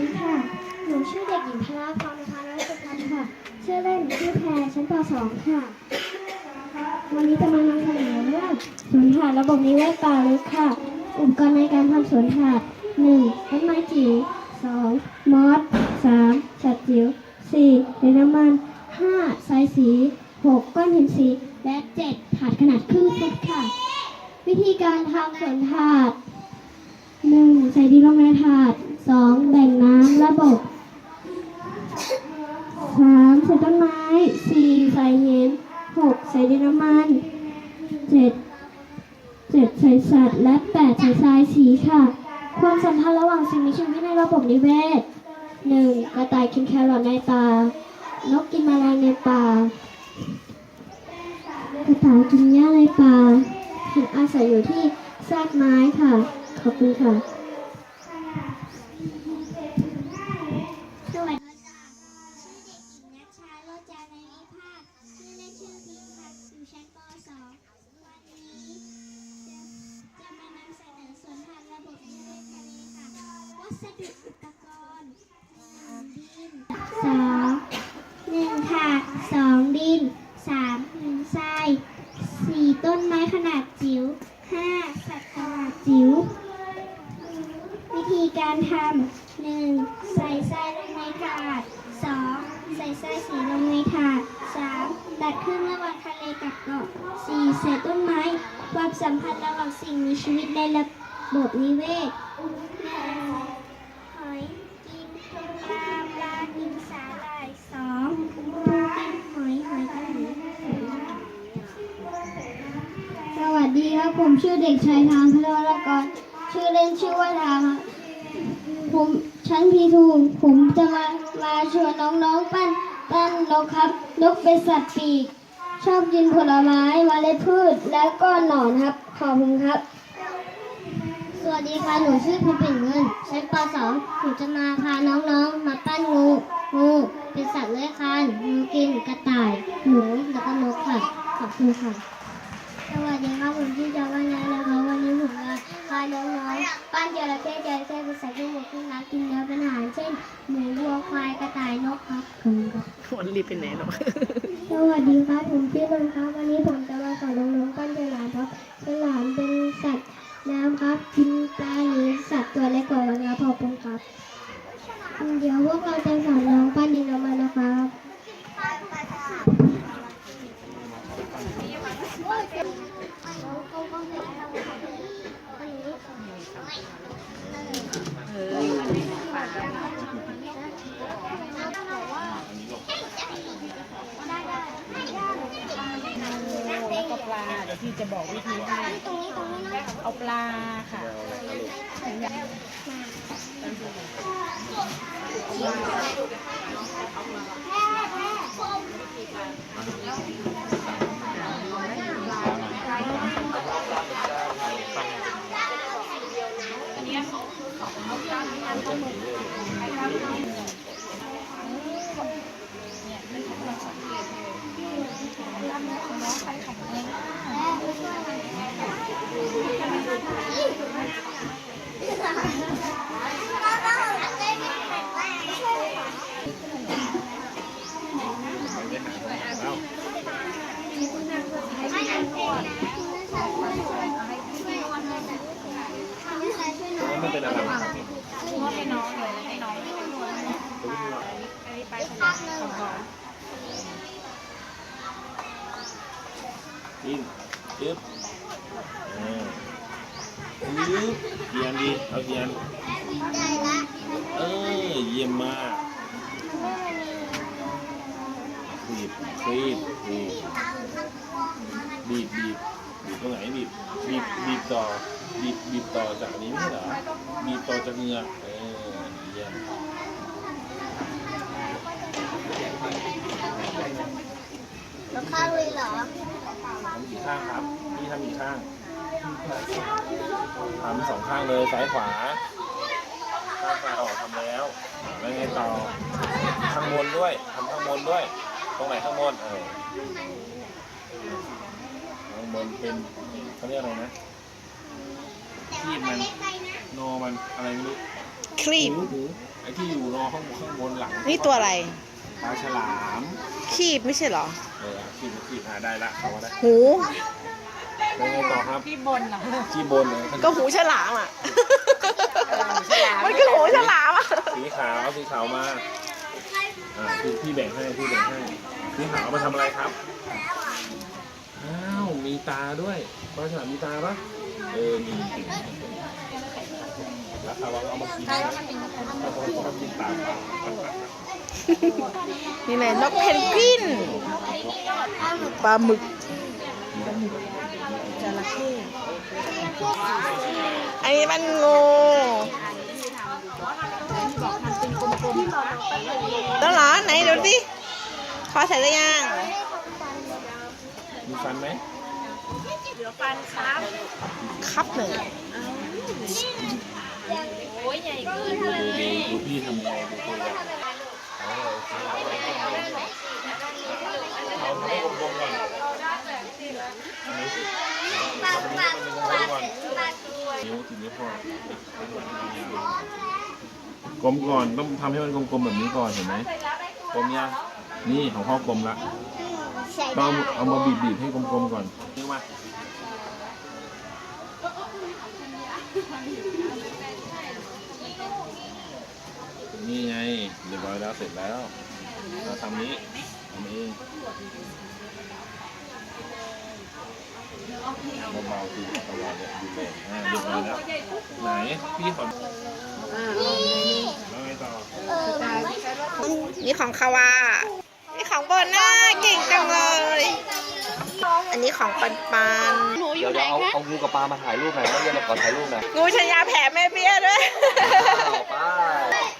นูชื่อเด็กหญิงพลาพรนะคะรัชพันธ์ค่ะ ชื่อเล่นชื่อแพรชั้นป .2 ค่ะ วันนี้จะมานำเสนอเรื่องสวนถาดระบบนิเวศป่าลึกค่ะ อุปกรณ์ในการทำสวนถาด 1. ต้นไม้จิ๋ว 2. มอส 3. สัตว์จิ๋ว 4. เรือน้ำมัน 5. ทรายสี 6. ก้อนหินสี และ 7. ถาดขนาดครึ่งฟุตค่ะ วิธีการทำสวนถาดหนึ่งใส่ดินลงในถาดสองแบ่งน้ำ ระบบสามใส่ต้นไม้สี่ใส่หินหกใส่ดินน้ำมันเจ็ดเจ็ดใส่สัตว์และแปดใส่ทรายสีค่ะ ความสัมพันธ์ระหว่างสิ่งมีชีวิตในระบบนิเวศหนึ่งกระต่ายกินแครอทในป่านกกินแมลงในป่ากระต่ายกินหญ้าในป่าเหินอาศัยอยู่ที่ซากไม้ค่ะ ขอบคุณค่ะ สดุอุปกรณ์ดินสองหนึ่งค่ะสองดินสามหินทรายสี่ต้นไม้ขนาดจิ๋วห้าสัตว์ขนาดจิ๋ววิธีการทำหนึ่งใส่ทรายลงในถาดสองใส่ทรายสีลงในถาดสามตัดครึ่งระหว่างทะเลกับเกาะสี่ใส่ต้นไม้ ความสัมพันธ์ระหว่างสิ่งมีชีวิตในระบบนิเวศ ดีครับ ผมชื่อเด็กชายทางพลวรกรชื่อเล่นชื่อว่าทางครับผมชั้นพีทูผมจะมามาชวนน้องๆปั้นปั้นนกครับนกเป็นสัตว์ปีก ชอบกินผลไม้เมล็ดพืชแล้วก็หนอนครับ ขอบคุณครับ สวัสดีค่ะหนูชื่อพิมพ์ปิ่นเงินชั้นป .2 หนูจะมาพาน้องๆ มาปั้นงูงูเป็นสัตว์เลื้อยคลานงูกินกระต่ายหนูแล้วก็นกค่ะขอบคุณค่ะ สวัสดีครับผมชื่อจอวันนี้นะคะวันนี้ผมมาพาน้องๆปั้นจระเข้จระเข้เป็นสัตว์ที่หมดที่รักกินเนื้อเป็นอาหารเช่นหมูวัวควายกระต่ายนกครับคุณครับวันรีบไปไหนหรอกสวัสดีครับผมชื่อนนท์ครับวันนี้ผมจะมาสอนน้องๆปั้นฉลามครับฉลามเป็นสัตว์น้ำครับกินปลาหรือสัตว์ตัวเล็กกว่าวันนี้ขอบคุณครับเดี๋ยวพวกเราจะสอนน้องปั้นดินน้ำมันนะครับ แล้วก็ปลา เดี๋ยวพี่จะบอกวิธีให้เอาปลาค่ะเพราะให้น้องเลยให้น้องไปไปของน้อง ยิงยึบอ่ายึบเยียนดีเอาเยียนเออเยี่ยมมากบีบบีบบีบบีบบีบบีบตรงไหนบีบบีบบีบต่อบีบบีบต่อจากนี้ไม่ใช่เหรอบีบต่อจากเงือกเออเยี่ยมแล้วข้าวเลยเหรอำกี่ข้างครับพี่ทำกี่ข้างทำสองข้างเลยซ้ายขวาข้างซ้ายออกทำแล้วอ่าแล้วไงต่อข้างบนด้วยทำข้างบนด้วย ตรงไหนข้างบนเออข้างบนเป็นเขาเรียกอะไรนะที่มันโนมันอะไรไม่รู้ครีบหูหูไอ้ที่อยู่รอข้างบนข้างบนหลังนี่ตัวอะไรปลาฉลาม คีบไม่ใช่เหรอเออ ขีดขีดหาได้ละเขาว่าได้หูเป็นไงต่อครับที่บนเหรอที่บนเลยก็หูฉลามอะฉลามมันคือหูฉลามอะ สีขาวสีขาวมาอ่าพี่พี่แบ่งให้พี่แบ่งให้สีขาวเอามาทำอะไรครับอ้าวมีตาด้วยปลาฉลามมีตาปะเออมีจริงแล้วเขาเอามากินแล้วเขามากินตาเปล่า นี่ไงนกเพนกวินปลาหมึกจระเข้อันนี้มันงูแล้วเหรอไหนดูสิคอใส่หรือยังมีฟันไหมเหลือฟันครับ ครับหนึ่งโอ้ยใหญ่เกินเลดูดียดูพี่ทำยังไงดูตัวอย่าง เอาให้กลมๆก่อนนิ้วติดนิ้พอกลมก่อนต้องทำให้มันกลมๆแบบนี้ก่อนเห็นไหมกลมยังนี่ของพ่อกลมละต้องเอามาบีบๆให้กลมๆก่อนนิ้วมา นี่ไงเรียบร้อยแล้วเสร็จแล้วเราทำนี้ทำเองเบาๆคือตะวันเนี่ยดูเลยอ่าเรียบร้อยแล้วไหนพี่ขอแล้วไงต่อเออมันไม่ใช่นี่ของคาวานี่ของโบน่าเก่งจังเลย อันนี้ของปันปันเดี๋ยวเดี๋ยวเอาเอางูกับปลามาถ่ายรูปหน่อยแล้วเดี๋ยวเราขอถ่ายรูปหน่อยงูชายาแผ่แม่เบี้ยด้วยอ้าวไป